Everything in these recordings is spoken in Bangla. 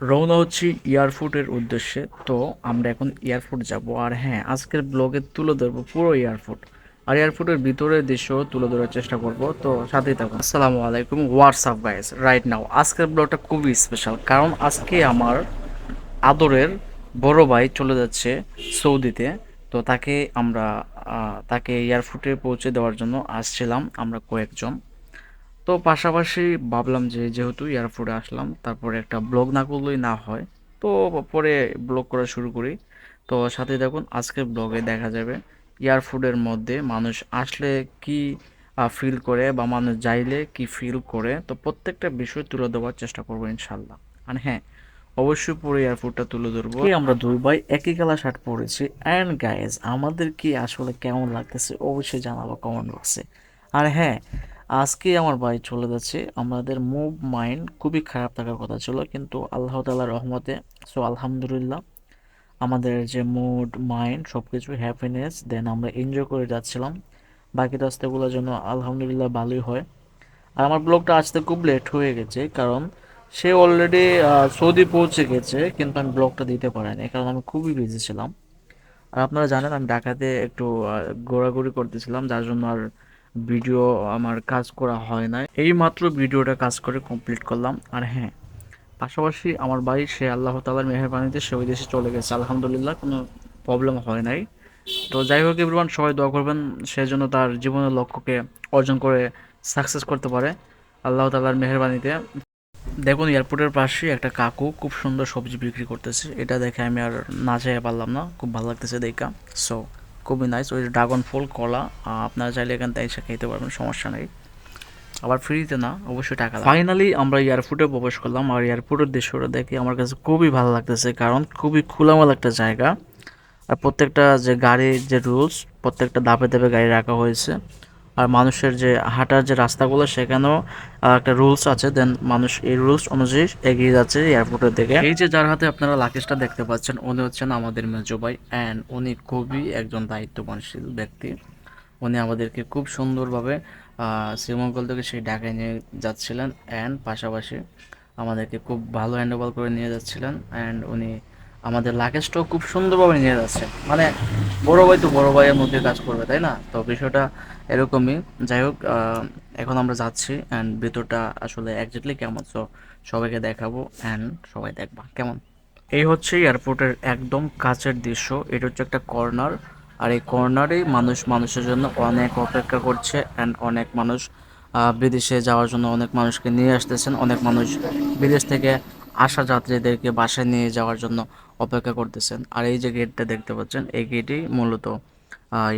রওনা হচ্ছি এয়ারপোর্টের উদ্দেশ্যে। তো আমরা এখন এয়ারপোর্ট যাব। আর হ্যাঁ আজকের ব্লগে তুলে ধরবো পুরো এয়ারপোর্ট। আর এয়ারপোর্টের ভিতরের দৃশ্য তুলে ধরার চেষ্টা করব। তো সাথেই থাকুন আসসালামু আলাইকুম। হোয়াটসঅ্যাপ গাইস রাইট নাও আজকের ব্লগটা খুবই স্পেশাল কারণ আজকে আমার আদরের বড় ভাই চলে যাচ্ছে সৌদিতে। তো তাকে আমরা তাকে এয়ারপোর্টে পৌঁছে দেওয়ার জন্য আসছিলাম। আমরা কয়েকজন। তো পাশাপাশি ভাবলাম যে যেহেতু এয়ারপোর্টে আসলাম, তারপরে একটা ব্লগ না করলেই না হয়। তো পরে ব্লগ করা শুরু করি। তো সাথে দেখুন, আজকের ব্লগে দেখা যাবে এয়ারপোর্টের মধ্যে মানুষ আসলে কি ফিল করে বা মানুষ যাইলে কি ফিল করে। তো প্রত্যেকটা বিষয় তুলে দেওয়ার চেষ্টা করব ইনশাল্লাহ আর হ্যাঁ অবশ্যই পুরো এয়ারপোর্টটা তুলে ধরবো। আমরা দুই ভাই একই কালার শার্ট পরেছি। অ্যান্ড গাইজ আমাদের কি আসলে কেমন লাগতেছে অবশ্যই জানাব কমেন্ট বক্সে আর হ্যাঁ আজকে আমার ভাই চলে যাচ্ছে। আমাদের মুভ মাইন্ড খুবই খারাপ থাকার কথা ছিল, কিন্তু আল্লাহ তাআলার রহমতে, সো আলহামদুলিল্লাহ, আমাদের যে মুড, মাইন্ড সব কিছু হ্যাপিনেস, দেন আমরা এনজয় করে যাচ্ছিলাম। বাকি রাস্তাগুলোর জন্য আলহামদুলিল্লাহ ভালোই হয়। আর আমার ব্লগটা আসতে খুব লেট হয়ে গেছে, কারণ সে অলরেডি সৌদি পৌঁছে গেছে, কিন্তু আমি ব্লগটা দিতে পারিনি, কারণ আমি খুবই বিজি ছিলাম। আর আপনারা জানেন, আমি ঢাকাতে একটু ঘোরাঘুরি করতেছিলাম, যার জন্য আর ভিডিও আমার কাজ করা হয় না এই মাত্র ভিডিওটা কাজ করে কমপ্লিট করলাম। আর হ্যাঁ পাশাপাশি আমার ভাই, সে আল্লাহ তালার মেহরবানিতে সে ওই দেশে চলে গেছে। আলহামদুলিল্লাহ, কোনো প্রবলেম হয় নাই। তো যাই হোক এভরিওয়ান সবাই দোয়া করবেন, সে যেন তার জীবনের লক্ষ্যকে অর্জন করে সাকসেস করতে পারে আল্লাহ তালার মেহরবানিতে। দেখুন, এয়ারপোর্টের পাশে একটা কাকু খুব সুন্দর সবজি বিক্রি করতেছে। এটা দেখে আমি আর না চাইতে পারলাম না। খুব ভালো লাগতেছে দেখা। সো খুবই নাইস ওই ড্রাগন ফল, কলা আপনারা চাইলে এখান থেকে এসে খেতে পারবেন, সমস্যা নেই। আবার ফ্রিতে না, অবশ্যই টাকা ফাইনালি আমরা এয়ারপোর্টে প্রবেশ করলাম, আর এয়ারপোর্টের দৃশ্যটা দেখে আমার কাছে খুবই ভালো লাগতেছে, কারণ খুবই খোলামেলা একটা জায়গা। আর প্রত্যেকটা যে গাড়ির যে রুলস প্রত্যেকটা ধাপে ধাপে গাড়ি রাখা হয়েছে। আর মানুষের যে হাঁটার যে রাস্তাগুলো, সেখানেও একটা রুলস আছে। দেন মানুষ এই রুলস অনুযায়ী এগিয়ে যাচ্ছে এয়ারপোর্টের দিকে। এই যে যার হাতে আপনারা লাকেশটা দেখতে পাচ্ছেন, উনি হচ্ছেন আমাদের মেজো ভাই। অ্যান্ড উনি খুবই একজন দায়িত্ববানশীল ব্যক্তি। উনি আমাদেরকে খুব সুন্দরভাবে শ্রীমঙ্গল থেকে সেই ঢাকায় নিয়ে যাচ্ছিলেন। অ্যান্ড পাশাপাশি আমাদেরকে খুব ভালো হ্যান্ডওভার করে নিয়ে যাচ্ছিলেন। অ্যান্ড উনি আমাদের লাগেজটাও খুব সুন্দরভাবে নিয়ে যাচ্ছে। মানে বড় ভাই তো বড় ভাইয়ের মধ্যে কাজ করবে, তাই না? তো বিষয়টা এরকমই। যাই হোক এখন আমরা যাচ্ছি অ্যান্ড ভিতরটা আসলে একজাক্টলি কেমন। সো সবাইকে দেখাবো অ্যান্ড সবাই দেখবা কেমন। এই হচ্ছে এয়ারপোর্টের একদম কাছের দৃশ্য। এটা হচ্ছে একটা কর্নার আর এই কর্নারেই মানুষ, মানুষের জন্য অনেক অপেক্ষা করছে অ্যান্ড অনেক মানুষ বিদেশে যাওয়ার জন্য অনেক মানুষকে নিয়ে আসতেছেন। অনেক মানুষ বিদেশ থেকে আসা যাত্রীদেরকে বাসায় নিয়ে যাওয়ার জন্য অপেক্ষা করতেছেন। আর এই যে গেটটা দেখতে পাচ্ছেন, এই গেটই মূলত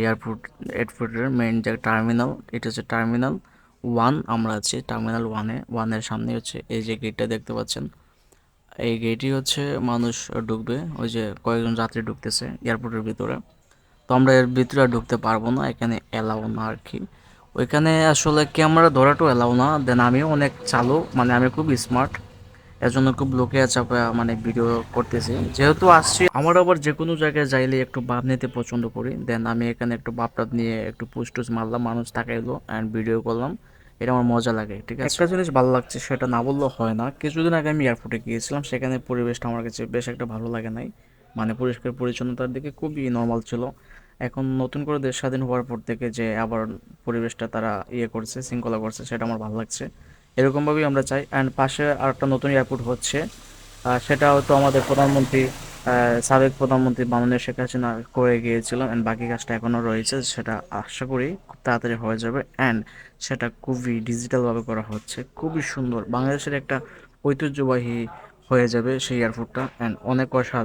এয়ারপোর্ট এয়ারপোর্টের মেইন যে টার্মিনাল এটা হচ্ছে টার্মিনাল ওয়ান আমরা আছি টার্মিনাল ওয়ানে ওয়ানের সামনে হচ্ছে এই যে গেটটা দেখতে পাচ্ছেন। এই গেটই হচ্ছে মানুষ ঢুকবে, ওই যে কয়েকজন যাত্রী ঢুকতেছে এয়ারপোর্টের ভিতরে। তো আমরা এর ভিতরে ঢুকতে পারব না, এখানে এলাও না আর কি। ওইখানে আসলে ক্যামেরা ধরাটাও এলাও না দেন আমিও অনেক চালু মানে আমি খুব স্মার্ট এর জন্য খুব লোকে চাপে মানে ভিডিও করতেছি। যেহেতু আসছি, আমার আবার যে কোনো জায়গায় যাইলে একটু ভাব নিতে পছন্দ করি। দেন আমি এখানে একটু ভাবটা নিয়ে একটু পোস্ট টুস মারলাম, মানুষ তাকাইলো অ্যান্ড ভিডিও করলাম। এটা আমার মজা লাগে, ঠিক আছে? একটা জিনিস ভালো লাগছে, সেটা না বললেও হয় না। কিছুদিন আগে আমি এয়ারপোর্টে গিয়েছিলাম, সেখানে পরিবেশটা আমার কাছে বেশ একটা ভালো লাগে নাই। মানে পরিষ্কার পরিচ্ছন্নতার দিকে খুবই নর্মাল ছিল। এখন নতুন করে দেশ স্বাধীন হওয়ার পর থেকে যে আবার পরিবেশটা তারা ইয়ে করছে, শৃঙ্খলা করছে, সেটা আমার ভালো লাগছে। এরকমভাবেই আমরা চাই। অ্যান্ড পাশে আর একটা নতুন এয়ারপোর্ট হচ্ছে। সেটা হয়তো আমাদের প্রধানমন্ত্রী সাবেক প্রধানমন্ত্রী মাননীয় শেখ হাসিনা করে গিয়েছিল। অ্যান্ড বাকি কাজটা এখনও রয়েছে, সেটা আশা করি খুব তাড়াতাড়ি হয়ে যাবে। অ্যান্ড সেটা খুবই ডিজিটালভাবে করা হচ্ছে। খুবই সুন্দর। বাংলাদেশের একটা ঐতিহ্যবাহী হয়ে যাবে সেই এয়ারপোর্টটা অ্যান্ড অনেক অসাধারণ।